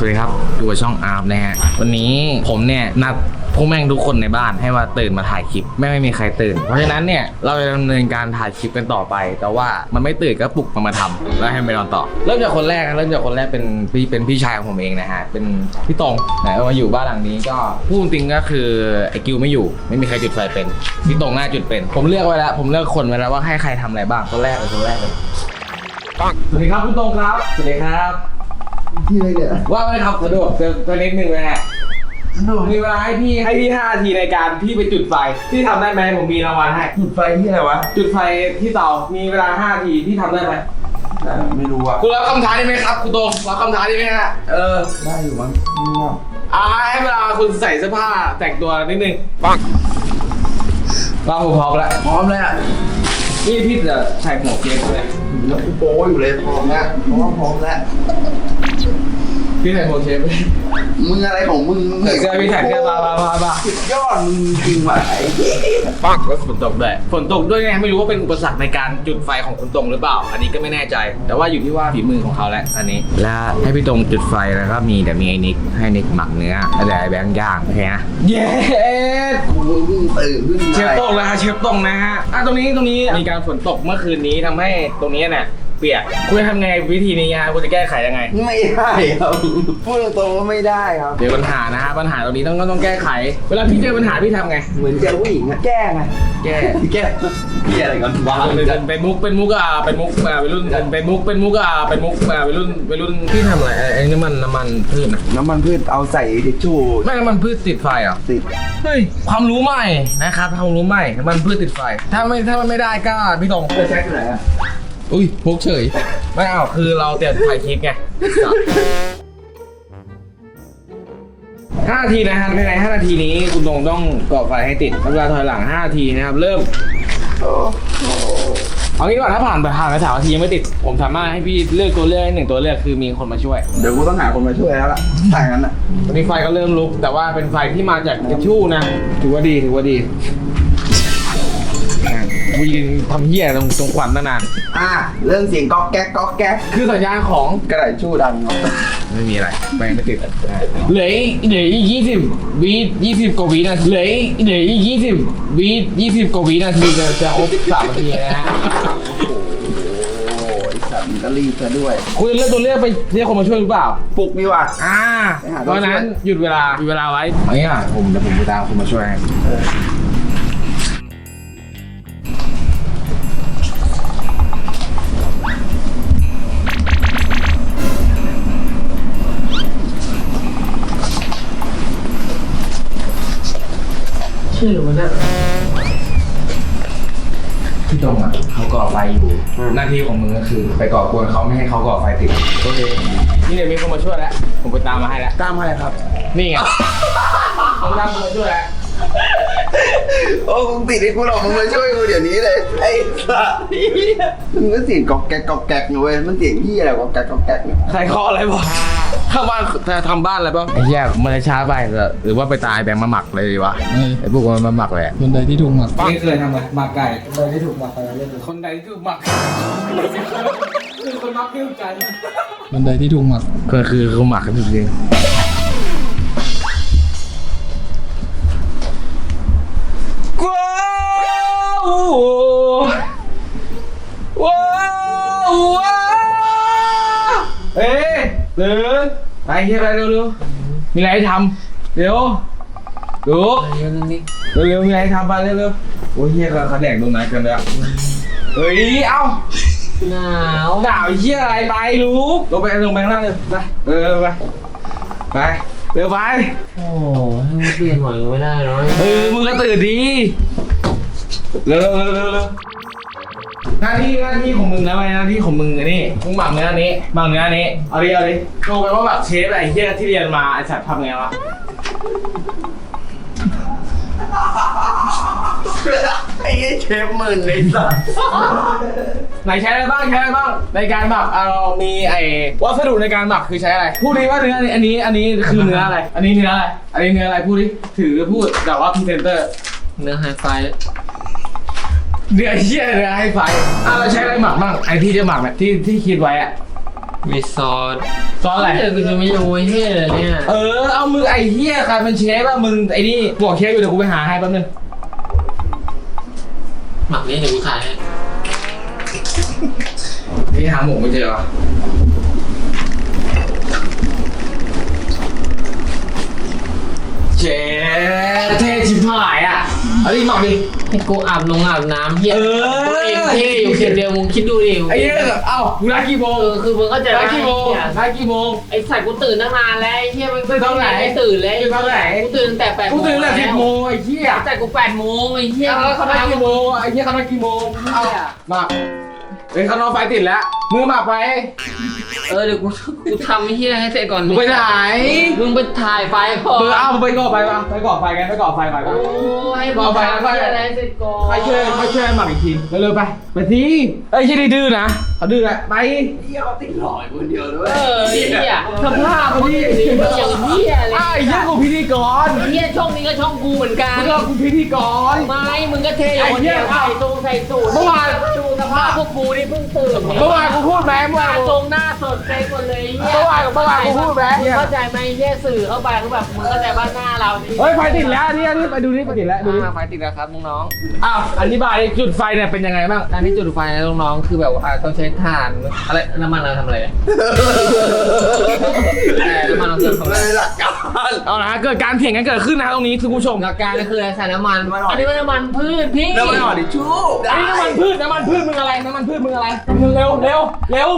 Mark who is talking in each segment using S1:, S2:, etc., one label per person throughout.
S1: สวัสดีครับดูช่องอาร์มนะฮะ วันนี้ผมเนี่ยนัดพวกแม่งทุกคนในบ้านให้มาตื่นมาถ่ายคลิปแม่งไม่มีใครตื่น เพราะฉะนั้นเนี่ยเราจะดำเนินการถ่ายคลิปกันต่อไป แต่ว่ามันไม่ตื่นก็ปลุกมันมาทำแล้วให้มันไปนอนต่อ เริ่มจากคนแรกนะเริ่มจากคนแรกเป็นพี่เป็นพี่ชายของผมเองนะฮะเป็นพี่ตรงนะมาอยู่บ้านหลังนี้ก็พูดจริงก็คือไอ้กิวไม่อยู่ ไม่มีใครจุดไฟเป็นพี่ตรงน่าจุดเป็น ผมเลือกไว้แล้วผมเลือกคนไว้แล้วว่าให้ใครทำอะไรบ้างคนแรกเลยคนแรกเลยสวัสดีครับคุณตรงครับสวัสดีครับ
S2: ที่อะไรเนี่ย
S1: ว่าไม่ครับสะดวกเจอตัวนิดนึงเลยฮะมีเวลาให้พี่ให้พี่ห้านาทีในการพี่ไปจุดไฟพี่ทำได้ไหมผมมีรางวัลให้
S2: จุดไฟที่อะไรวะ
S1: จุดไฟที่เตา มีเวลาห้านาทีพี่ทำได้ไหม
S2: อ่าไม่รู้อะ
S1: คุณรับคำท้าได้ไหมครับคุณโตรับคำท้าได้ไหมฮะเออ
S2: ได้อยู่มั้งไม่รู้อะ
S1: อ่าให้เวลาคุณใส่เสื้อผ้าแต่งตัวนิดนึงปังเราผมพร้อมแล้ว
S2: พร้อมเลยอะ
S1: นี่พี่จะใส่หมวกเก๊เลย
S2: แล้วกูโป้อยู่เลยพร้อมแล้วเพราะว่าพร้อมแล้ว
S1: พี่ใส่หมวกเก๊ไป
S2: มึงอะไรของมึง
S1: ใส่เสื้อพี่ใส่เสื้อมามามามา
S2: สุดยอดมึงจริงว่ะไอ้
S1: ปังแล้วฝนตกด้วยฝนตกด้วยไงไม่รู้ว่าเป็นอุปสรรคในการจุดไฟของคุณตรงหรือเปล่า อันนี้ก็ไม่แน่ใจ แต่ว่าอยู่ที่ว่าฝีมือของเขาแล้วอันนี้แล้วให้พี่ตรงจุดไฟแล้วก็มีเดี๋ยวมีไอ้นิกให้นิกหมักเนื้อแล้วเดี๋ยวไอ้แบงค์ย่างโอเคนะเย้
S2: กูเพิ่งตื่นเพิ่ง
S1: เชฟ
S2: อะไร
S1: ตรงนะฮะเชฟตรงนะฮะอะตรงนี้ตรงนี้มีการฝนตกเมื่อคืนนี้ทำให้ตรงนี้เนี่ย เปียกคุณจะทำไงวิธีนี้ฮะคุณจะแก้ไขยังไง
S2: ไม่ได้ครับ พูดตรงๆว่าไม่ได้ครับ
S1: เดี๋ยวปัญหานะฮะปัญหาตรงนี้ต้องต้องต้องแก้ไข เวลาพี่เจอปัญหาพี่ทำไง
S2: เหมือนเจอผู้หญิงอะแก้ไง
S1: แก้
S2: แก้พี่อะไรกันบ้า
S1: เป็นเป็นมุกเป็นมุกอะเป็นมุกอะเป็นรุ่นเป็นมุกเป็นมุกอะเป็นมุกอะเป็นรุ่นเป็นรุ่นพี่ทำอะไรไอ้ไอ้น้ำมันน้ำมันพืชนะ
S2: น้ำมันพืชเอาใส่ทิชชู่
S1: ไม่น้ำมันพืชติดไฟเหรอ
S2: ติด
S1: เฮ้ยความรู้ใหม่นะครับความรู้ใหม่น้ำมันพืชติดไฟ ถ้าไม่ถ้ามันไม่ได้ก็พี่ตรง
S2: จะใช้ที่ไหนอะ
S1: อุ้ยพกเฉย ไม่เอาคือเราเตรียมถ่ายคลิปไงห้านาทีนะครับในห้านาทีนี้คุณตรงต้องก่อไฟให้ติดเวลาถอยหลังห้านาทีนะครับ เริ่มเอางี้ก่อนถ้าผ่านไปผ่านไปสามนาทียังไม่ติด ผมสามารถให้พี่เลือกตัวเลือกให้หนึ่งตัวเลือกคือมีคนมาช่วย
S2: เดี๋ยวกูต้องหาคนมาช่วยแล้วล่ะถ้าอย่างนั้นอะ
S1: ตอนนี้ไฟก็เริ่มลุก แต่ว่าเป็นไฟที่มาจากทิชชู่นะ ถือว่าดีถือว่าดีอะ กูยืนทำเหี้ยตรงตรงควันตั้งนาน
S2: อะเรื่องเสียงก๊อกแก๊กก๊อกแก๊ก
S1: คือสัญญาณของ
S2: กระดาษทิชชู่ดังเนาะ
S1: ไม่มีอะไรแปลงไม่ติดเหลืออีกเหลืออีกยี่สิบวิยี่สิบกว่าวินาทีเหลืออีกเหลืออีกยี่สิบวิยี่สิบกว่าวินาทีจะจะครบสามนาทีนะฮะ
S2: โอ้ยสัตว์มันก็รีบซะด้วย
S1: คุณเลือกตัวเลือกไปเรียกคนมาช่วยหรือเปล่า
S2: ปลุกดีว่ะ
S1: อ่า
S2: ไปหา
S1: เพ
S2: ตัว
S1: ราะฉะนั้น
S2: ช่วย
S1: หยุดเวลาหยุดเวลาไว้เอางี้อะผมเดี๋ยวผมไปตามคุณมาช่วย ชื่อมันน่ะพี่ตรงอะเขาก่อไฟอยู่หน้าที่ของมึงก็คือ ไปก่อกวนเขาไม่ให้เขาก่อไฟติดโอเคนี่เดี๋ยวมีคนมาช่วยแล้วผมไปตามมาให้แล้ว
S2: ตามอะไรครับ
S1: นี่ไงผมตามคนมาช่วยแล้ว
S2: โอ้มึงติดไอ้กูหรอกมึงมาช่วยกูเดี๋ยวนี้เลยไอ้สัตว์นี่มึงก็เสียงก๊อกแก๊กก๊อกแก๊กนะเว้ยมันเสียงที่อะไรก๊อกแก๊กก๊อกแก๊กเนี่ย
S1: ใครเคาะอะไรบอก เข้าบ้านทำบ้านอะไรบ้างไอ้แย่มันจะช้าไปหรือว่าไปตายแบงค์มาหมักเลยดีวะไอ้พวกมันมาหมักเลย
S3: คนใดที่ถูกหมัก
S1: ไม่เคยทำเลยหมักไก่
S3: คนใดที่ถูกหมักไปแล้วเล่น
S1: คนใดที่ถูกหมักคือคนมักกิ้วใจ
S3: คนใดที่ถูกหมัก
S1: ก็คือเขาหมักกันจริงว้าวว้าวว้าวเอ๊ะตื่นไปเฮียไปเร็วๆมีอะไรให้ทำเร็วดูเร็วๆมีอะไรให้ทำไปเร็วๆโอ้ยเฮียเขาแดกตรงไหนกันเลยอะเฮ้ยเอ้า
S4: หนาว
S1: หนาวเชี่ยอะไรไปลูกลงไปลงไปข้างล่างเลยไปเออไปไปเร็วไป
S4: โอ้ให้มันเปลี่ยนหน่อยก็ไม่ได้เนาะ
S1: เออมึงก็ตื่นดีเร็วเร็วเร็วเร็วเร็ว หน้าที่หน้าที่ของมึงแล้วไงหน้าที่ของมึงอันนี้มึงหมักเนื้ออันนี้หมักเนื้ออันนี้เอาดิเอาดิดูไปว่าแบบเชฟอะไรเฮียที่เรียนมาไอ้สัตว์ทำไงวะ
S2: ไอ้เชฟหมื่นไอ้สัตว์
S1: ไหนใช้อะไรบ้างใช้อะไรบ้างในการหมักเอามีไอ้วัสดุในการหมักคือใช้อะไรพูดดิว่าเนื้ออันนี้อันนี้คือเนื้ออะไร อันนี้เนื้ออะไรอันนี้เนื้ออะไรพูดดิถือพูดแต่ว่าพรีเซนเตอร์
S4: เนื้อไฮไฟ
S1: เนื้อเชี่ยเนื้อให้ไฟอะเราใช้อะไรหมักบ้างไอที่จะหมักเนี่ยที่ที่คิดไว้อะ
S4: มีซอส
S1: ซอสอะไร
S4: เดี๋ยวกูจะไม่รู้ไอ้เหี้ยเลยเนี่ย
S1: เออ เอามือไอ้เหี้ยใครเป็นเชฟอะมึงไอ้นี่บอกเชฟอยู่เดี๋ยวกูไปหาให้แป๊บนึง
S4: หมักนี่เดี๋ยวกูถ่ายให้
S1: พี่หาหมูไม่เจอวะเชฟเท่ชิบหายอะ เอาดิหมักดิ
S4: ให้กูอาบลงอาบน้ำเหี้ย
S1: เออ
S4: ตัวเองเท่อยู่เพียงเดียวมึงคิดดูดิ
S1: ไอ้เหี้ยเอ้ามึงนัดกี่โมง
S4: เออคือมึงก็จะ
S1: นัดกี่โมง
S4: เนี่ย
S1: นัดกี่โมง
S4: ไอ้สัตว์กูตื่นตั้งนานแล้วไอ้เหี้ยมัน
S1: ตื่นตอนไหน
S4: ไม่ตื่นแล้ว
S1: ตื่นตอนไหน
S4: กูตื่นแต่แปดโม
S1: กู
S4: ง
S1: ตื่นตั้งแต่สิบโมงไอ้เหี้ย
S4: แต่กูแปดโมงไอ้เหี้ย
S1: แล้วเขานัดกี่โมงไอ้เหี้ยเขานัดกี่โมงเอามาเฮ้ยเขานอนไฟติดแล้ว มือหมักไป
S4: เออเดี๋ยวกูกูทำไอ้เหี้ยให้เสร็จก่อน
S1: มึงไปไหน
S4: มึงไปถ่ายไฟก่อน
S1: เออเอาไปก่อไฟปะไปก่อไฟกันไปก่อไฟไป
S4: โอ้
S1: ปะ
S4: ให้
S1: ก่อไฟแล้วก็
S4: อะไรเสร็จก่อน
S1: ไปช่วยไปช่วยหมักอีกทีเร็วๆไปไปทีเอ้ยใช่ได้ดื้อนะเขาดื้อแหละไป
S2: เหี้ยเขาติดหลอยคนเดียวด้วย
S4: เออไอ้เหี้ยสภาพมึงอย่างนี้มึงอย่างเหี้ยเลย
S1: ไอ้เหี้ยกูพิธีกร
S4: ไอ้เหี้ยช่องนี้ก็ช่องกูเหมือนกัน
S1: มึงก็กูพิธีกร
S4: ไม่มึงก็เท่อยู่คนเดียว
S1: ไอ้เหี้ย
S4: ใส่ทรงใส่สูท
S1: เมื่อวาน
S4: ดูสภาพพวกกูนี่เพิ่งตื่น
S1: เมื่อวานกูพูดไหมเมื่อวาน
S4: ท
S1: กู
S4: รงหน้าสดเซ็กหมดเลยไอ้เหี้ย
S1: เมื่อวานเมื่อวานกูพูดไหม
S4: มึงเข้าใจไหมไอ้เหี้ยสื่อเข้าไปคือแบบมึงเข้าใจบ้านหน้าเรานี่
S1: เฮ้ยไฟติดแล้วนี่นี่ไปดูนี่ไฟติดแล้วดูนี่
S4: อ่าไฟติดแล้วครับน้อง
S1: อ้าวอธิบายดิจุดไฟเนี่ยเป็นยังไงบ้าง
S4: ๆการที่จุดไฟนะน้องๆ คือแบบว่าต้องใช้ถ่านอะไรน้ำมันเราทำอะไรอะเออน้ำมันเราทำอะไร
S2: เลยหลักการ
S1: เอาละฮะเกิดการเถียงกันเกิดขึ้นนะตรงนี้คุณผู้ชม
S4: หลักการก็คืออะไรใส่น้ำมัน
S2: น้ำมันอ่อน
S4: อันนี้เป็นน้ำมันพืชพี่
S2: แล้วมันอ่อนดิชู
S1: อันนี้น้ำมันพืชน้ำมันพืชมึงอะไรน้ำมันพืชมึงอะไรเร็วเร็วเร็ว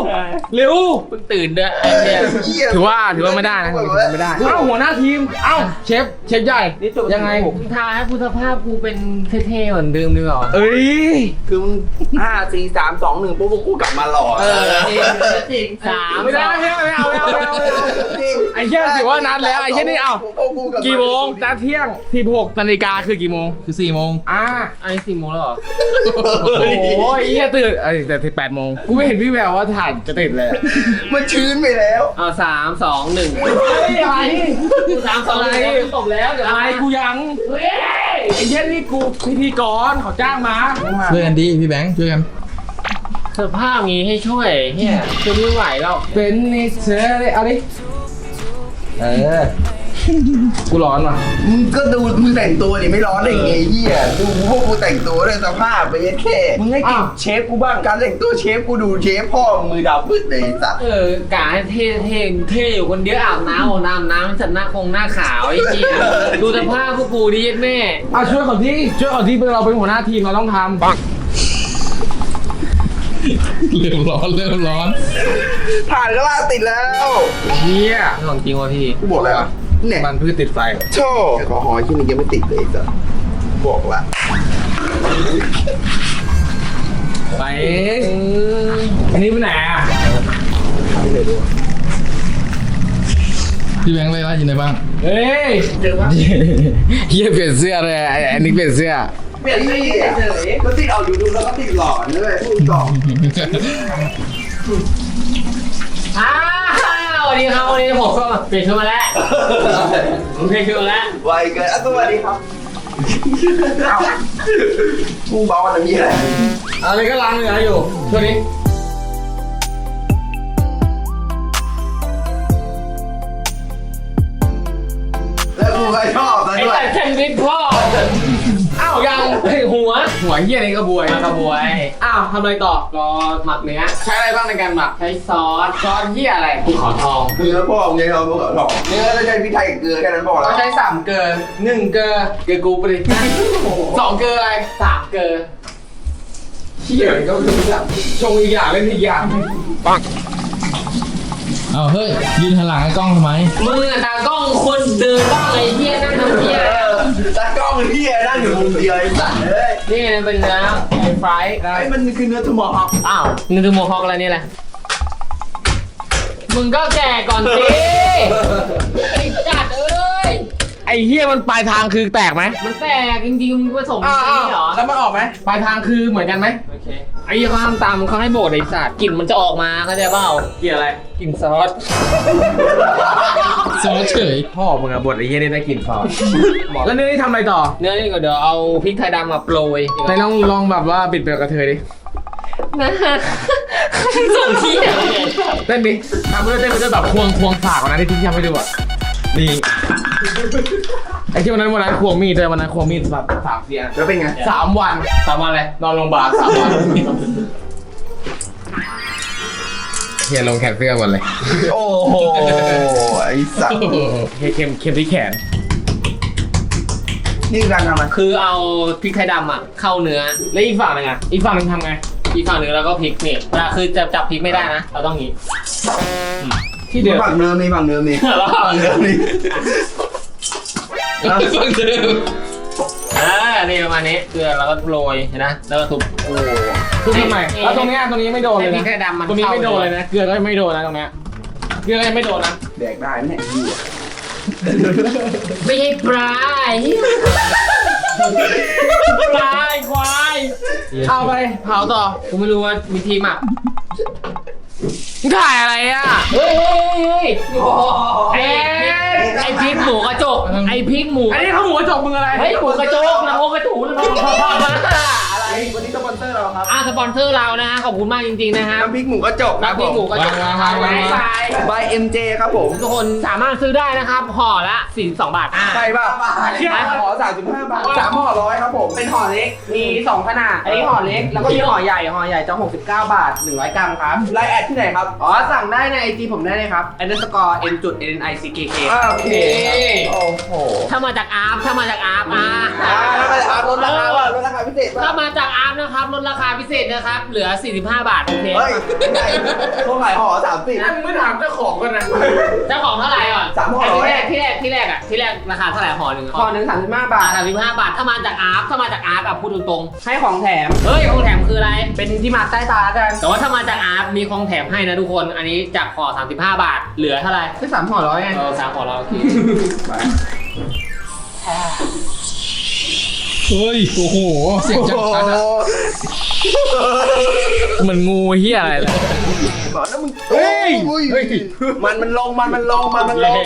S1: เร็ว
S4: เพิ่งตื่นด้วยไอ้เนี่ย
S2: เหี้ย
S1: ถือว่าถือว่าไม่ได้นะถือว่าไม่ได้เอ้าหัวหน้าทีมเอ้าเชฟเชฟใหญ่ยังไง
S4: มึงทายให้กูสภาพกูเป็นเท่ๆเหมือนเดิมดีกว่า
S1: เอ้ย
S2: คือมึงห้าสี่สามสองหนึ่งปุ๊บพวกกูกลับมาหล่อ
S4: เออจริงสาม
S1: ไม่ได้ไม่เอาไม่เอาไม่เอาไม่เอาไม่เอา
S2: จริง
S1: ไอ้เหี้ยถือว่านัดแล้วไอ้เหี้ยนี่เอ้า
S2: พวกกูลับา
S1: กี่โมงนัดเที่ยง16นาฬิกาคือกี่โมง
S3: คือสี่โมง
S1: อ่า
S4: ไอ้สี่โมงแล้วเหรอ
S1: โอ้ยไอ้เหี้ยตื่นเอ้ยแต่ที่8โมงกูไม่เห็นพี่แววว่าถ่านจะติดเลย
S2: มันชื้นไปแล้ว
S4: เอาสามสองหนึ่ง
S1: เฮ้ยอะไร
S4: สามสองหนึ่งแล้วกูตบแล้วเดี๋ยว
S1: อะไรกูยัง
S4: เฮ้ย
S1: ไอ้เหี้ยนี่กูพิธีกรเขาจ้างมา
S3: ช่วยกันดีพี่แบงค์ช่วยกัน
S4: สภาพงี้ให้ช่วยเฮียจะไม่ไหวแล้ว
S1: เป็นนิสเซอร์เลยเอาดิ เออ กูร้อนว่ะ
S2: มึงก็ดูมึงแต่งตัวดิไม่ร้อนได้ไงเหี้ยดูพวกกูแต่งตัวด้วยสภาพไปยัดแค่มึงให้กินเชฟกูบ้างการแต่งตัวเชฟกูดูเชฟพ่อมือดาวพืชเลยไอ้สัตว์
S4: เออกาให้เท่เท่เท่อยู่คนเดียวอาบน้ำอาบน้ำน้ำจัดหน้าคงหน้าขาวไอ้เหี้ยดูสภาพพวกกูดิแม่
S1: อะช่วยเขาที่ช่วยเขาที่เราเป็นหัวหน้าทีมเราต้องทำปัง
S3: เริ่มร้อนเริ่มร้อน
S2: ผ่านก็ล่าติดแล้ว
S1: เฮีย
S4: ของจริงว่ะพี่
S2: กูบอกเลยอะเนี่ย
S1: มันพืชติดไฟ
S2: โชว์แอลกอฮอล์ที่มันยังไม่ติดเลยไอ้สัตว์บอกละ
S1: ไป อันนี้ไปไหนอะ
S3: พี่แบงค์เลยละอยู่ในบ้าน
S1: เฮ้ย
S2: เจอปะ
S1: เฮียเปลี่ยนเสื้อเลยไอ้ไอ้นิกเปลี่ยนเสื้อ
S2: เปลี่ยนที่ก็ติดเอาอยู่ดูแล้วก็ติดหลอนด้วยพูดก่อน
S4: อ้าวสวัสดีครับวันนี้ผมก็เปลี่ยนชุดมาแล้วผมเปลี่ยนชุดมาแล้ว
S2: ไวเกินอะสวัสดีครับเอ้ากูเบาอะไรมีอะไร
S1: อะไรก็ล้างเนื้ออยู่ช่วงนี้
S2: แล้วกูก็ชอบซะ
S4: ไอ้
S2: ด้วย
S4: แต่แซนด์วิชพ่อ
S1: อ้าวยัง
S4: เฮ้ยหัว
S1: หัวเฮียนี่ก็บวย
S4: มากระบวย
S1: อ้าวทำอะไรต่อ
S4: รอหมักเนื้อ
S1: ใช้อะไรบ้างในการหมัก
S4: ใช้ซอส
S1: ซอสเฮียอะไร
S4: ภูเขาทอง
S2: เนื้อพ่อมึงไงเราบอกหลอกเนื้อแล้วใช้พริกไทยกับเกลือแค่นั้นพอแล้
S1: เรา
S2: ว
S1: ใช้สามเกลือหนึ่งเกลือ เกลือกูไปดิสองเกลืออะไร
S4: สามเกลือ
S1: เฮียก็คือแบบชงอีกอย่างเล่นอีกอย่างปัง
S3: เอาเฮ้ยยืนหันหลังให้กล้องทำไม
S4: มึงอะตากล้องคนเดินบ้างไอ้เหี้ยนั่งทำเหี้ย
S2: เออ ตากล้องเฮียนั่งอยู่มุมเดียวไอ้สัตว์เอ้ย
S4: นี่เป็นเนื้อไอ้ไฟราย
S2: ไอ้มันคือเนื้อทูมอร์ฮอค
S4: อ้าวนึกถึงโมฮอคอะไรนี่แหละมึงก็แก่ก่อนสิไอ้จัดเอ้ย
S1: ไอ้เฮียมันปลายทางคือแตกไหม
S4: มันแตกจริงๆมึงผสม
S1: อ้าว
S4: นี่เหรอ
S1: แล้วมันออกไหมปลายทางคือเหมือนกันไหม
S4: โอเค ไอ้ยี่ห้ามตามเขาให้โบดไอ้สัตว์กลิ่นมันจะออกมาเข้าใจเปล่า
S1: เกี่ยวอะไร
S4: กลิ่นซอส
S3: ซอสเฉย
S1: พ่อมึงอะบดไอ้เฮียได้ได้กลิ่นซอสแล้วเนื้อนี่ทำอะไรต่อ
S4: เนื้อนี่ก็เดี๋ยวเอาพริกไทยดำมาโปรย
S1: ไหนลองลองแบบว่าบิดเปลือกกระเทยดิ
S4: นะส่งที่อะ
S1: เต้นดิทำเพื่อเต้นเพื่อแบบควงควงสากวันนั้นที่ที่ทำให้ดูอะนี่ ไอ้ที่วันนั้นวันนั้นควงมีดเลยวันนั้นควงมีดแบบสามเสียน
S2: แล้วเป็นไง
S1: สามวันสามวันเลยนอนโรงพยาบาลสามวันเฮียลงแขนเสื้อหมดเลย
S2: โอ้โห ไอ้สัตว์
S1: เฮียเข็มเข็มที่แขน
S2: นี่คือการทำอะไร
S4: คือเอาพริกไทยดำอะเข้าเนื้อ
S1: แล้วอีกฝั่งหนึงอะอีกฝั่งหนึงทำไง
S4: อีกฝั่งหนึ่งแล้วก็พริกนี่เวลาคือจะจับพริกไม่ได้นะ เราต้องงี้
S1: ที่เดิม
S2: ฝั่งเดิมนี่ฝั่งเดิมนี่ฝั่งเดิม นี่
S1: ฝั่งเดิม
S4: อ่านี่ประมาณนี้เกลือแล้วก็โรยเห็นนะแล้วก็ทุบโอ้
S1: ทุกทำไมแล้วตรงเนี้ยตรงนี้ไม่โดนเลย
S4: ให้พริ
S1: นะ
S4: กไทยดำมัน
S1: ตรงนี้ไม่โดนเลย
S4: ข้า
S1: นะเกลือก็ไม่โดนนะตรงเนี้ยเกลือก็ยังไม่โดนนะ
S2: แดกได้ไหมเนี่ยเหี้ย
S4: ไม่ใช่ปลาไอ้เหี้ย
S1: ปลายควายเอาไปเผาต่อ
S4: กูไม่รู้ว่าวิธีหมัก
S1: มึงถ่ายอะไรอะ
S4: เฮ้ยเฮ้ยเฮ้ย ไอ้ไอ้พริกหมูกระจก ไอ้พริกหมู
S1: อันนี้เขาหมูกระจกมึงอะไร
S4: เฮ้ยหมูกระจกนะโอ้กระถูนะอะไร
S2: วันนี้สปอน เซอร์เราครับ
S4: อ่าสปอนเซอร์เรานะฮะขอบคุณมากจริงๆนะฮะ
S2: น้ำพริกหมูกระจกครับ
S4: น้ำพ
S2: ผ
S4: ริก
S2: ม
S4: หมูกระจก
S1: วางวางวางวาง
S2: บาย MJ ครับผม
S4: ทุกคนสามารถซื้อได้นะครับห่อละ42บาทอ่า
S2: ใช่ป่ะเชี่ยห่อสามสิบห้าบาทสามห่อร้อยครับผม
S5: เป็นห่อเล็ก มี2ขนาด อันนี้ห่อเล็ก แล้วก็มีห่อใหญ่ ห่อใหญ่จะ69 บาท 100 กรัมครับ
S2: ไลน์แอดที่ไหนครับ
S5: อ๋อ สั่งได้ในไอจีผมได้เลยครับ underscore n จุด n i c k k
S2: อ่าโอเคโอ้โห
S4: ถ้ามาจากอาร์มถ้ามาจากอาร์มอ่า
S2: อ่าแล้วไปอาลดราคาว่ะลดราคาพิเศษป่ะ
S4: ถ้ามาจากอาร์มนะครับลดราคาพิเศษนะครับ เหลือ 45 บาทโอเค
S2: เฮ้ยเท่าไหร่ห่อสามสิบ
S1: มึงไม่ถามเจ้าของกันนะ
S4: เจ้าของเท่าไหร่ก่อน
S2: สามห่อ
S4: ที่แรกที่แรกที่แรกอะที่แรกราคาเท่าไหร่ห่อหนึ่ง
S5: ห่อหนึ่ง35บาท
S4: สามสิบห้าบาทถ้ามาจากอาร์มถ้ามาจากอาร์มอะพูดตรง
S5: ให้ของแถม
S4: ๆเฮ้ยของแถมคืออะไร
S5: เป็นที่มาใต้ตากัน
S4: แต่ว่าถ้ามาจากอาร์มมีของแถมให้นะทุกคน อันนี้จากห่อ35 บาท เหลือเท่าไหร่
S5: แค่สามห่อร้อยไง
S4: เออสามห่อเราโอเค
S3: เฮ้ย โอ้โห เสียงจังชัดอะ
S1: เหมือนงูเฮียอะไรเลย
S2: บอกแล้วมึงเฮ้ย มันมันลงมันมันลงมันมันลง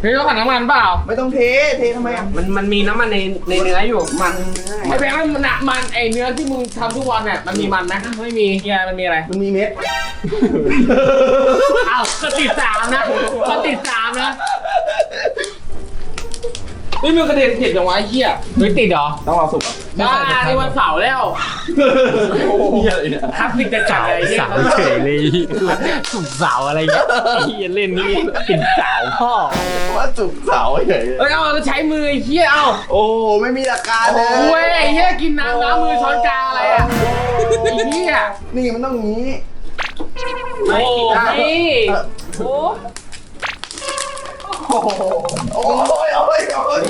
S1: เฮ้ยต้องขันน้ำมันเปล่า
S2: ไม่ต้องเทเททำไมอะ
S5: มันมันมีน้ำมันในในเนื้ออยู่
S2: มัน
S1: ไอ้แบงค์มันหนักมันไอเนื้อที่มึงทำทุกวันเนี่ยมันมีมันไหมไม่มีมีอะไรมันมีอะไร
S2: มันมีเม็ด
S4: อ้าวก็ติดสามนะก็ติดสามนะ
S1: เฮ้ยมึงกระเด็นเจ็บจังวะไอ้เหี้ย
S4: ไม่ติดเหรอ
S2: ต้องรอสุกอะ
S1: บ้านี่วันเสาร์แล้ว
S2: เฮียอะไรเนี่ย
S1: ทับติดจะจัดอะไรเงี้ย
S4: เฉยเลยสุกเสาอะไรเงี้ยเฮียเล่นนี่ติดสาวพ่อ
S2: ว่าสุกเสาเฉย
S1: เอ้ยเอาแล้วใช้มือไอ้เหี้ยเอา
S2: โอ้ไม่มีหลักการเลย
S1: เว้ยไอ้เหี้ยกินน้ำน้ำมือช้อนกลางอะไรอะไอ้เหี้ย
S2: นี่มันต้องงี้
S4: โอ้นี่
S2: โอ้ โหโอ้ยโอ้ยโอ้ย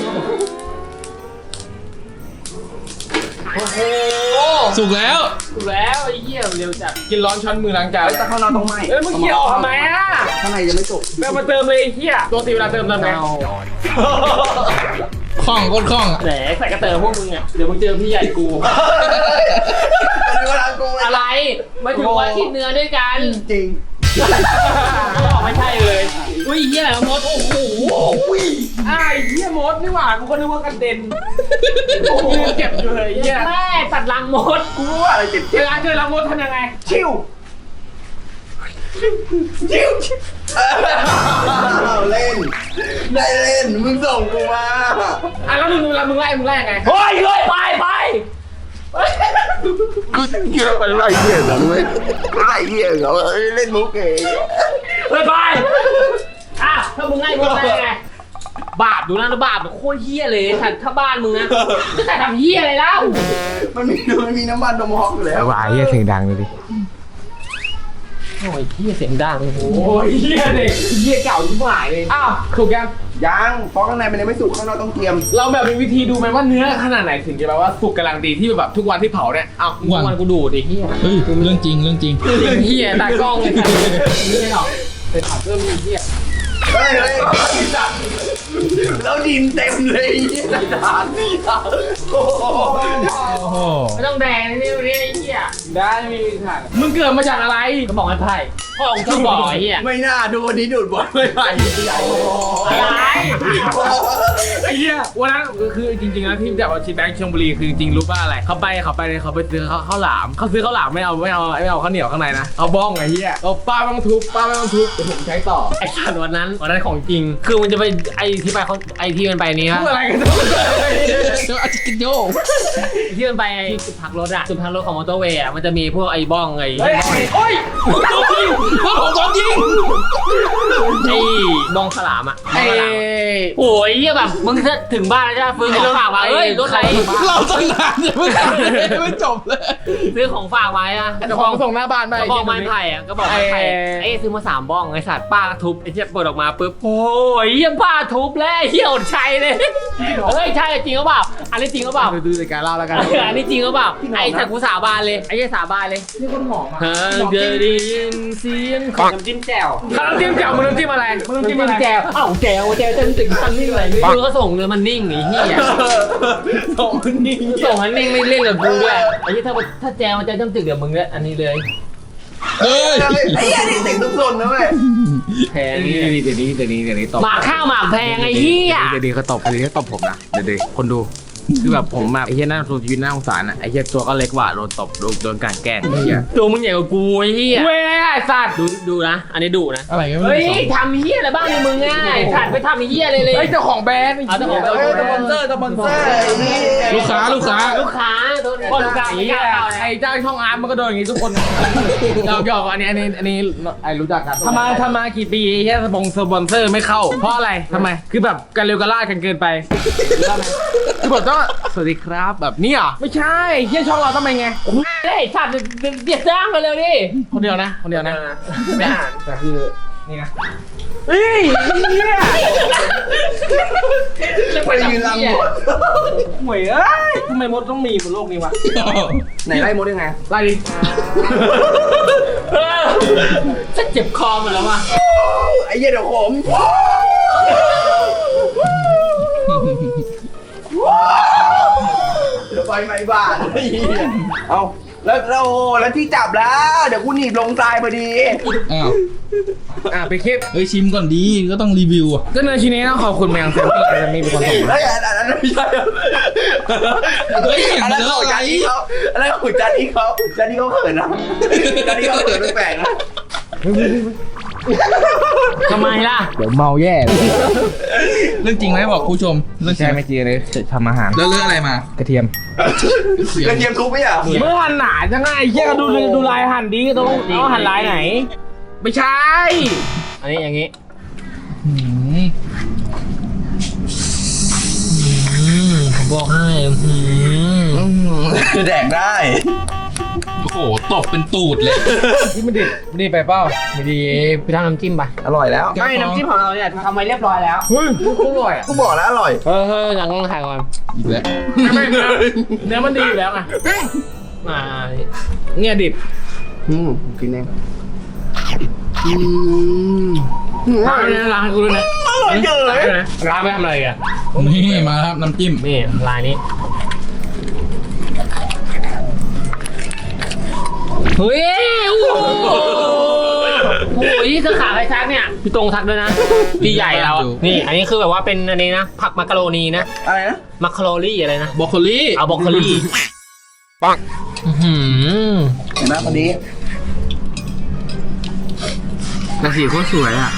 S4: โอ้
S3: สุกแล้ว
S4: ถูกแล้วไอ้เหี้ยเร็วจัด
S1: กินร้อนช้อนมือล้างจาน
S2: แต่ข้างนอกต้องไหม
S1: เอ้ยมึงเกี่ยวทำไมอะ
S2: ข้างในยังไม่สุก
S1: แม่งมาเติมเลยไอ้เหี้ยตัวตีเวลาเติมเติมไง
S3: คล่องโคตรคล่องอะ
S4: แหมใส่กระเติมพวกมึงอะเดี๋ยวมึงเจอพี่ใหญ่กู
S2: เป็นเวลากู
S4: อะไรมาถึงว่าคิดเนื้อด้วยกัน
S2: จริง
S4: บอกไม่ใช่เลย อุ้ยเฮียอะไรวะมดโอ้โห
S1: อ้าวไอ้เหี้ยมดนี่หว่ากูก็นึกว่ากระเด็นกูยืนเก็บอยู่เลยไอ้เหี้ย
S4: แม่ตัดรังมด
S2: กูรู้ว่าอะไรเจ็บ
S1: เวลาเจอรังมดทำยังไง
S2: ชิวชิวชิวเล่น ได้เล่น มึงส่งกูมา
S1: อะแล้วมึงเวลามึงไล่มึงไล่ยังไง
S4: เฮ้ยเฮ้ยไปไป
S2: กูเกี่ยวกับอะไรเหี้ยเหรอเว้ยอะไรเหี้ยเหรอเล่นมุกเอง
S4: เฮ้ยไปอะ ถ้ามึงไล่มึงไล่ยังไงบาปดูนะบาปโคตรเฮี้ยเลยถ้าถ้าบ้านมึงนะแต่ทำเฮี้ยอะไรแล้ว
S2: มันมีมันมีน้ำมันดมฮอกอยู่แล้ว
S1: ว่าไอ้เหี้ยเสียงดังเลยดิ
S4: โอ้ยเฮี้ยเสียงดัง
S1: โอ้ยเหี้ยเด็กเหี้ยเก่าที่หายเลยอ้าวถูกยัง
S2: ยังเพราะข้างในมันยังไม่สุกข้างนอกต้องเตรียม
S1: เราแบบมีวิธีดูไหมว่าเนื้อขนาดไหนถึงจะแบบว่าสุกกำลังดีที่แบบทุกวันที่เผาเนี่ยอ้าว
S3: ทุกวัน
S4: วันกูดูดิเฮี้ย
S3: เฮ้ยเรื่องจริงเรื่องจริง
S4: เฮี้ยตากล้องเลยไม่ใช่หรอก
S1: ไปถามเพิ่มอีกเหี้ย
S2: เฮ้ย Dale, dale, eh, แล้วดินเต็มเลยไอ้เหี้ยกระดานนี่อะโอ้โห
S3: โอ้โห
S4: ไม่ต้องแดงนะนี่นี่ไอ้เหี้ย
S3: ได้ไม่มีทาง
S4: มึงเกิดมาจากอะไรก็บอกไม้ไผ่พ่อของชอบบอกไอ้เหี้ย
S2: ไม่น่าดูวันนี้ดูดบอลไม่ไหว
S4: อะไร
S1: ไอ้เหี้ยวันนั้นคือจริงๆแล้วที่แบบว่าชีแบงค์ชลบุรีคือจริงๆรู้ป่ะอะไรเขาไปเขาไปเลยเขาไปซื้อข้าวข้าวหลามเขาซื้อข้าวหลามไม่เอาไม่เอาไม่เอาข้าวเหนียวข้างในนะเอาบ้องไอ้เหี้ยเอาป้าไม่ต้องทุบป้าไม่ต้องทุบเดี๋ยวผมใช้ต่อ
S4: ไอ้สัตว์วันนั้นวันนั้นของจริงคือมันจะไปไอ้ที่ไปเขาไอ้ที่มันไปนี้ฮะ
S1: พูดอะไรกันทุกคน
S3: เจ้าอาจิกิโย
S4: ที่มันไปไอ้จุดพักรถอะจุดพักรถของมอเตอร์เวย์อะมันจะมีพวกไอ้บ้องไอ้
S1: เฮ้ยโอ้ยตัวจริงพวกผมตัวจริง
S4: ไอ้บ้องขลามอะบ้
S1: ไอ้
S4: องขลามโอ้ยเหี้ยแบบมึงจะถึงบ้านแล้วใช่ไหมฟื้นของฝากมาเอ้ยรถอะไร
S3: เราตั้งนานยังไม่ไม่จบเลย
S4: ซื้อของฝากมาอะ
S1: เดี๋ยวของส่งหน้าบ้านไป
S4: กระบอกไม้ไผ่อะกระบอกไม้ไผ่
S1: ไอ้
S4: ไอ้ซื้อมาสามบ้องไอ้สัตว์ป้าก็ทุบไอ้เหี้ยเปิดออกมาปุ๊บโอ้ยเหี้ยป้าทุบแล้วไอ้เหี้ยอดชัยเลยเฮ้ยใช่จริงหรือเปล่าอันนี้จริงหรือเปล่า
S1: ดูรายการเล่าแล้วกัน
S4: อันนี้จริงหรือเปล่าไอ้สัตว์กูสาบานเลยไอ้เหี้ยสาบานเลย
S1: นี่คนหอมอะ
S4: หากเธอได้ยินเสียงของ
S5: น้ำจิ้มแจ่ว
S1: ข้าวน้ำจิ้มแจ่วมึงน้ำจิ้มอะไรมึงน้ำจิ้มอะไร
S4: แจวอ้าวแจวแจวจนถึงตันนิ่งเลยคือเขาส่งเลยมันนิ่งไอ้เหี้ย
S1: ส่งมันนี่ง
S4: ส่งมันนิ่งไม่เล่นกับกูด้วยไอ้เหี้ยถ้าถ้าแจวมันจะจำตึกเดี๋ยวมึงเลยอันนี้เลย
S3: เฮ้ย
S2: ไอ้เหี้ยนี่เด็กทุกคนนะเว้ย
S4: แพง
S1: เดี๋ยวนี้เดี๋ยวนี้เดี๋ยวนี้เดี๋ยวนี้ตบ
S4: หมากข้าวหมากแพงไอ้เหี้ย
S1: เดี๋ยวนี้เขาตบเดี๋ยวนี้เขาตบผมนะเดี๋ยวนี้คนดู คือแบบผมแบบไอ้เหี้ยน่าสงสารชีวิตน่าสงสารอะไอ้เหี้ยตัวก็เล็กกว่าโดนตบโดนโดนกลันแกล้งไอ้เหี้ย
S4: ตัวมึงใหญ่กว่ากูไอ้เหี้ย
S1: เว้ยไอ้สัตว์
S4: ดูดูนะ อันนี้ดูนะ
S3: อะไรกันไม่
S4: เฮ้ย
S3: รู้
S4: ทำเหี้ยอะไรบ้างในมึงง่ายขาดไปทำเหี้ยอะไรเลย
S1: เฮ้ยเจ้าของแบรนด์
S4: เอาเจ้าของแบรนด์
S1: เฮ้ยสปอนเซอร์สปอนเซอร์ไอ้นี่
S3: ลูกค้าลูกค้า
S4: ลูกค้าตัวคนลูกค้า
S1: ไอ้
S4: ไม่ก
S1: เหี้ย
S4: ล้าเข้าเลย
S1: ไอ้เจ้าช่องอาร์ตมันก็โดนอย่างงี้ทุกคนหยอกหยอกอันนี้อันนี้อันนี้ไอ้รู้จักกันทำมาทำมากี่ปีแค่สปงสปอนเซอร์ไม่เข้า เพราะอะไรทำไม คือแบบการเร็วกระลาดกันเกินไปคือผมต้องสวัสดีครับแบบนี้เหรอไม่ใช่เฮียช่องเราทำไมไง
S4: เฮ้ยสัตว์เดี๋ยวจ้างมาเร็วดิ
S1: คนเดียวนะคนเดียวนะ
S5: ไม่อ่าน
S1: แต่คือนี่นะเฮ้ยเฮีย
S2: ไปยืนลังหมด
S1: ห่วยเอ้ยทำไมมดต้องมีบนโลกนี้วะ
S2: ไหนไล่มดยังไง
S1: ไล่ดิ
S4: เออฉันเจ็บคอหมดแล้วว่ะ
S2: ไอ้เหี้ยเดี๋ยวผม เดี๋ยวไฟไหม้บ้านไอ้เหี้ยเอาแล้วแล้วโอ้แล้วที่จับแล้ว เดี๋ยวกูหนีบลงทรายพอดี
S3: อ้าว
S1: อะไปคลิป
S3: เฮ้ยชิมก่อนดีก็ต้องรีวิวอะ
S1: ก็ในชิ้นนี้ต้องขอบคุณแมงเซมมี่แซมมี่เป็นคนส่งมา
S2: เฮ้ยอันนั้นไม่ใช่
S3: เฮ้ยเห็น
S2: อัน
S3: ไป
S2: นั้น
S3: แล้ว
S2: ของ
S3: อะไร
S2: จันนี่เขาอันนั้นของจันนี่เขาจันนี่เขาเขินนะจันนี่เขาเขินแปลกๆนะ
S4: ทำไมล่ะ
S1: เดี๋ยวเมาแย่เลย
S3: เรื่องจริงไหมบอกคุณผู้ชมเรื่องจริ
S1: ใช่
S3: งไหม
S1: ไม่จริงเลยจะทำอาหาร
S3: แล้วเรื่องอะไรมาก
S1: ระเทียม
S2: กระเทียมทุบไหมอะ
S1: เมื่อหั่นหนาจังไงเชี่ยก็ดูดูลายหั่นดีต้องต้องหั่นลายไหน ไม่ใช่
S4: อันนี้อย่างนี้
S3: อืม
S4: ผมบอกให้
S2: คือแดกได้
S3: โอ้โหตบเป็นตูดเลย
S1: ที่ไม่ดีไม่ดีไปเปล่าไม่ดี
S4: ไปทำน้ำจิ้มไป
S2: อร่อยแล้ว
S5: ไม่น้ำจิ้มของเราเนี่ยทำไว้เรียบร้อยแล้ว
S1: เฮ้ยอร่อยอะ
S2: กูบอกแล้วอร่อย
S4: เออเฮ้ยหลังต้องถ่ายก่อน
S3: อีกแล้ว
S1: ไม่เนื้อเนื้อมันดีอยู่แล้วไง
S4: อ่า
S1: เนี่ยดิบ
S2: อืมกินเองอืม
S1: ล้างเลยนะล้างให้กูด้วยนะ
S2: อร่อยเกิน
S1: ล้างด้วยนะล้างไปทำอะไรอะ
S3: นี่มาครับน้ำจิ้ม
S4: นี่ลายนี้ เฮ้ยโอ้โหโอ้ยเสื้อขาวใครซักเนี่ย พี่ตรงซักด้วยนะ พี่ใหญ่เราอะนี่ อันนี้คือแบบว่าเป็นอันนี้นะ ผักมักกะโรนีนะ
S2: อะไรนะ
S4: มักคาโรลี่อะไรนะ
S3: บรอกโคลี
S4: เอาบรอกโคลีปังหืม
S2: เห็นไหมวันนี้
S1: แต่สีโคตรสวยอะ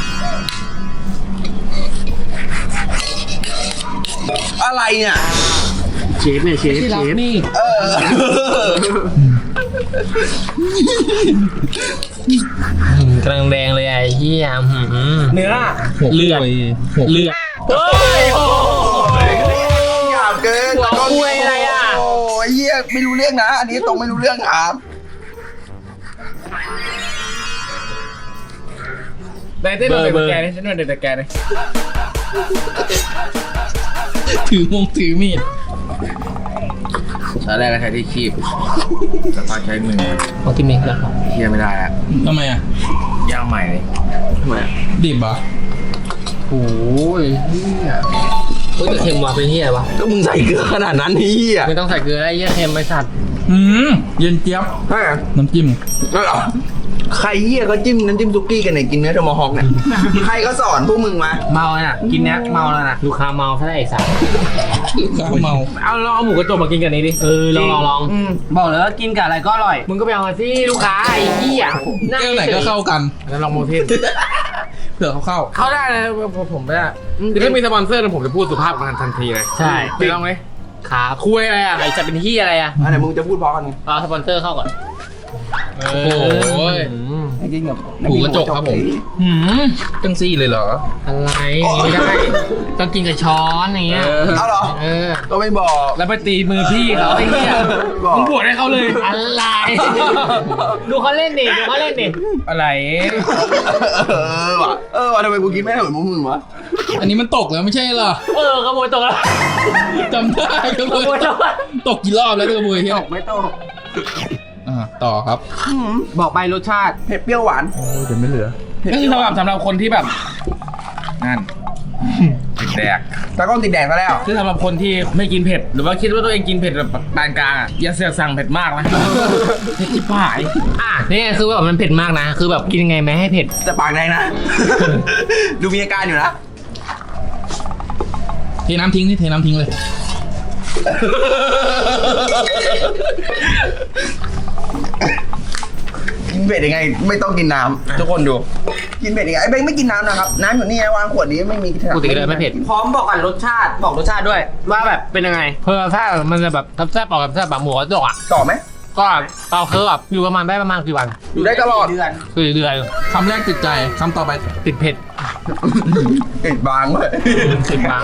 S2: อะไรเนี่ย
S1: เชฟเนี่ยเชฟเชฟนี่
S2: เออ
S4: กำลังแดงเลยไอ้เหี้ยหืม
S1: เนื้อ
S3: หัว
S4: เลือด
S3: กล้วยหัว
S4: เลือดเฮ้ยโอ้
S2: หยาบเกิน
S4: หัวกล้วยอะไรอะ
S2: โอ้ยเฮียไม่รู้เรื่องนะ อันนี้ตรงไม่รู้เรื่องถาม
S1: แต่เต้นหน่อยแต่แกนี่ฉันหน่อยแต่แกนี่
S3: ถือมงถือมีด
S1: ตอนแรกก็ใช้ที่คีบแต่พอใช้มือ
S4: ของที่มีแล้วครับ
S1: เทียไม่ได้อะ
S3: ทำไมอะ
S1: ย่างใหม่เลย
S2: ทำไม
S3: ดิบเหรอโอ้ยเหี้ย
S4: เฮ้ยแต่เค็มว่ะเป็นเฮียวะ
S2: ก็มึงใส่เกลือขนาดนั้นนี่อะ
S4: ไม่ต้องใส่เกลือแล้วไอ้เฮียเค็มไปสัตว์
S3: อืมเย็นเจี๊ยบ
S2: ใช่
S3: น้ำจิ้ม
S2: ใครเหี้ยก็จิ้มน้ำจิ้มซุกี้กันเนี่ยกินเนื้อทอมฮอกเนี่ย ใครก็สอนพวกมึงมา
S5: เมาเลยน่ะ กินเนี้ยเมาแล้วน่ะ
S4: ลูกค้าเมาซะได้ไอ้สัตว์
S3: ข้าวเมา
S4: เอาลองเอาหมูกระจกมากินกันนี้ดิเออลองลองลอง
S5: อืมบอกเลยว่ากินกับอะไรก็อร่อย
S4: มึงก็ไปเอามาสิลูกค้าไอ้เหี้ยง
S3: แก้วไหนก็เข้ากัน
S1: แล้วลองโมเทน
S3: เผื่อเขาเข้า
S1: เข้าได้นะผมผมไม่ได้คือถ้ามีสปอนเซอร์เนี่ยผมจะพูดสุภาพกันทันทีเลย
S4: ใช่
S1: ไปลองเลย
S4: ครับ
S1: คุยอะไรอะ
S4: ไอ้จะเป็นเหี้ยอะไรอะ
S2: อันไหนมึงจะพูดเพราะกัน
S4: เอาสปอนเซอร์เข้าก่อน
S3: โอ้โห
S4: อืม
S2: ไอ้กินกับ
S3: หมูกระจกครับผม
S4: หืม
S3: จังซี่เลยเหรอ
S4: อะไรไม่ได้ ต้องกินกับช้อนอย่างเงี้ย
S2: เอาเหรอ
S4: เออ
S2: ก็ไม่บอก
S1: แล้วไปตีมือพี่เขาไอ้เหี้ย
S2: บอก
S1: มึงบวชให้เขาเลย
S4: อะไร ดูเขาเล่นดิดูเขาเล่นดิ
S1: อะไร
S2: เออว่ะ เออว่ะทำไมกูคิดไม่ได้เหมือนพวกมึงวะ
S3: อันนี้มันตกแล้วไม่ใช่เหรอ
S4: เออขโมยตกแล้ว
S3: จำได้ขโม
S4: ข
S3: ย
S4: โมยตกแล้ว
S3: ตกกี่รอบแล้วขโมยเฮีย
S2: ตกไม่ตก
S3: อ่าต่อครับ
S5: บอกไปรสชาติ
S2: เผ็ดเปรี้ยวหวาน
S3: โอ้ยเดี๋ยวไม่เหลือ
S1: ก็คือสำหรับสำหรับคนที่แบบนั่นติดแดก
S2: ตากล้องติดแดงซะแล้ว
S1: คือสำหรับคนที่ไม่กินเผ็ด หรือว่าคิดว่าตัวเองกินเผ็ดแบบปานกลางอะอย่าเสือกสั่งเผ็ดมากนะเผ็ดชิบหาย
S4: อะนี่คือแบบมันเผ็ดมากนะ คือแบบกินยังไงไม่ให้เผ็ด
S2: จะปากแดงนะ ดูมีอาการอยู่นะ
S3: เทน้ำทิ้งนี่เทน้ำทิ้งเลย
S2: กิน เผ็ดยังไง ไม่ต้องกินน้ำทุกคนดูกินเผ็ดยังไงไอ้เบ้งไม่กินน้ำนะครับ น้ำอยู่นี่นะวางขวดนี้ไม่มี
S4: ปกติเลยไม่เผ็ด
S5: พร้อมบอกกันรสชาติบอกรสชาติด้วย ว่าแบบเป็นยังไง
S4: เพื่อถ้ามันจะแบบแซ่บๆออกแบบแซ่บแบบหมูกระจกอะ
S2: ต่อไหม
S4: ก็เอาคือแบบอยู่ประมาณได้ประมาณกี่วัน
S2: อยู่ได้ตลอด
S5: เดือน
S4: คือเดือน
S3: คำแรกติดใจคำต่อไป
S4: ติดเผ็ด
S2: ติดบางเลย
S4: ติดบาง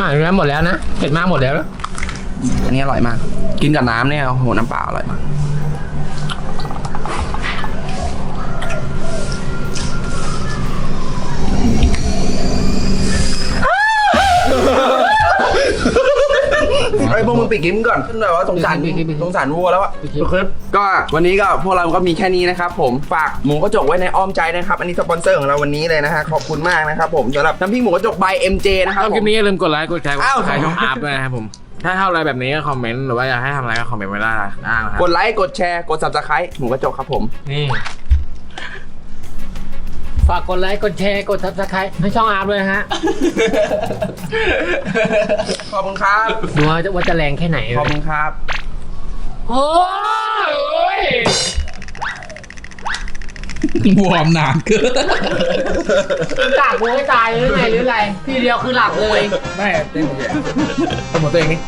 S4: อะอย่างนั้นหมดแล้วนะเผ็ดมากหมดแล้ว
S2: อันนี้อร่อยมาก กินกับน้ำเนี่ยโอ้โหน้ำเปล่าอร่อยมากไอ้ยพวกมึงปิดคลิปก่อนขึ้นหน่อยว่าสงสาร
S4: ปิดคลิปปิดคลิป
S2: สงสารวัวแล้วอะ
S4: ปิดคลิป
S2: ก็วันนี้ก็พวกเราก็มีแค่นี้นะครับผมฝากหมูกระจกไว้ในอ้อมใจนะครับ อันนี้สปอนเซอร์ของเราวันนี้เลยนะฮะขอบคุณมากนะครับผมสำหรับน้ำพริกหมูกระจก by MJ นะครับ
S1: ชอบ
S2: ผ
S1: คลิ
S2: ม
S1: ปนี้อย่าลืมกดไลค์กดแชร์กด
S2: อ้าว
S1: ใครช่องอาร์ตด้วยนะครับผม ถ้าชอบอะไรแบบนี้ก็คอมเมนต์หรือว่าอยากให้ทำอะไรก็คอมเมนต์ไว้ได้นะอ่านะครับ
S2: กดไลค์ กดแชร์ กด subscribe หมูกระจกครับผม
S4: นี่ ฝากกดไลค์ กดแชร์ กดซับสไครต์ให้ช่องอาร์ตด้วยนะฮะ
S2: ขอบคุณครับ
S4: ดูว่าจะว่าจะแรงแค่ไหน
S2: ขอบคุณครับ
S4: โอ้ย ว
S3: อร์มนานเกิน
S4: กากกูไม่ตายหรือไงหรืออะไร ทีเดียวคือหลับเลย
S1: ไม่เต้นเฉยๆโปรโมทตัวเองนี่